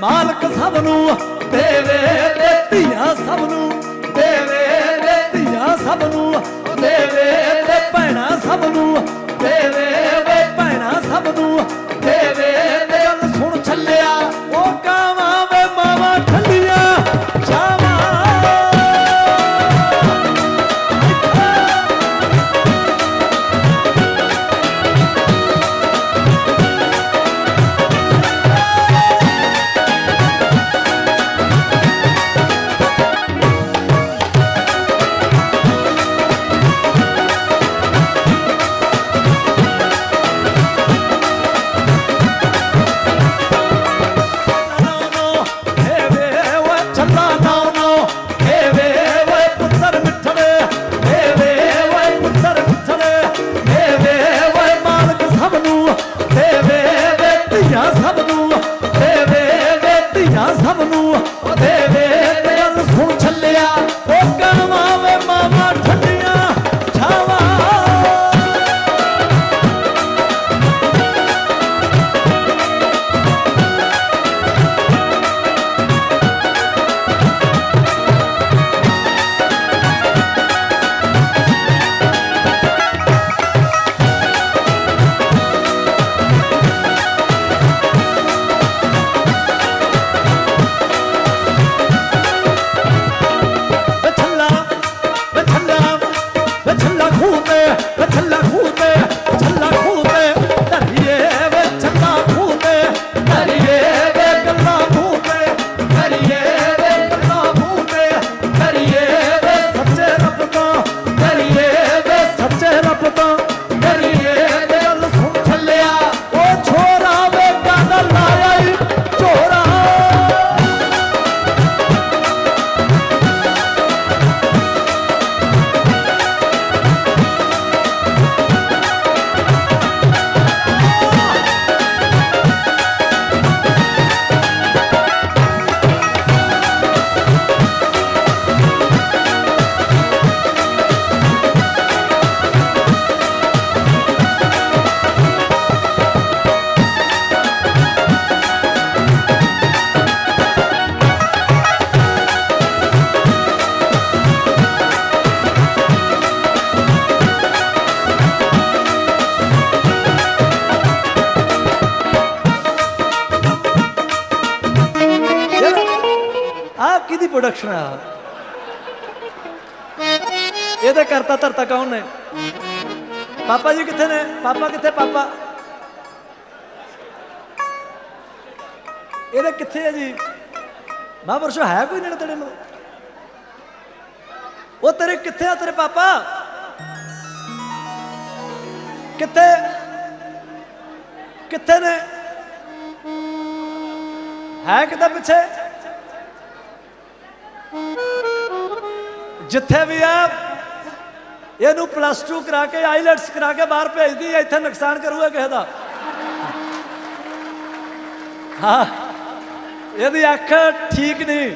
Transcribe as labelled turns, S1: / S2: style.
S1: ਮਾਲਕ ਸਭ ਨੂੰ ਦੇਵੇ ਦੇ ਧੀਆਂ ਸਭ ਨੂੰ ਦੇਵੇ ਦੇ ਧੀਆਂ ਸਭ ਨੂੰ ਦੇਵੇ ਦੇ ਭੈਣਾਂ ਸਭ ਨੂੰ ਧੀਆਂ ਕਿਹਦੀ ਪ੍ਰੋਡਕਸ਼ਨ ਆ। ਇਹਦੇ ਕਰਤਾ ਧਰਤਾ ਕੌਣ ਨੇ? ਪਾਪਾ ਜੀ ਕਿੱਥੇ ਨੇ? ਪਾਪਾ ਕਿੱਥੇ? ਪਾਪਾ। ਇਹਦੇ ਕਿੱਥੇ ਹੈ ਜੀ? ਮਹਾਂਪੁਰਸ਼ੋ ਹੈ ਕੋਈ ਨੇੜੇ ਤੇੜੇ ਨੂੰ ਉਹ ਤੇਰੇ ਕਿੱਥੇ ਆ ਤੇਰੇ ਪਾਪਾ? ਕਿੱਥੇ? ਕਿੱਥੇ ਨੇ? ਹੈ ਕਿੱਦਾਂ ਪਿੱਛੇ? ਜਿੱਥੇ ਵੀ ਆ, ਇਹਨੂੰ ਪਲੱਸ 2 ਕਰਾ ਕੇ ਆਈਲੈਟਸ ਕਰਾ ਕੇ ਬਾਹਰ ਭੇਜਦੀ ਹੈ ਇੱਥੇ ਨੁਕਸਾਨ ਕਰੂਗਾ ਕਿਸੇ ਦਾ। ਹਾਂ, ਇਹਦੀ ਅੱਖ ਠੀਕ ਨਹੀਂ।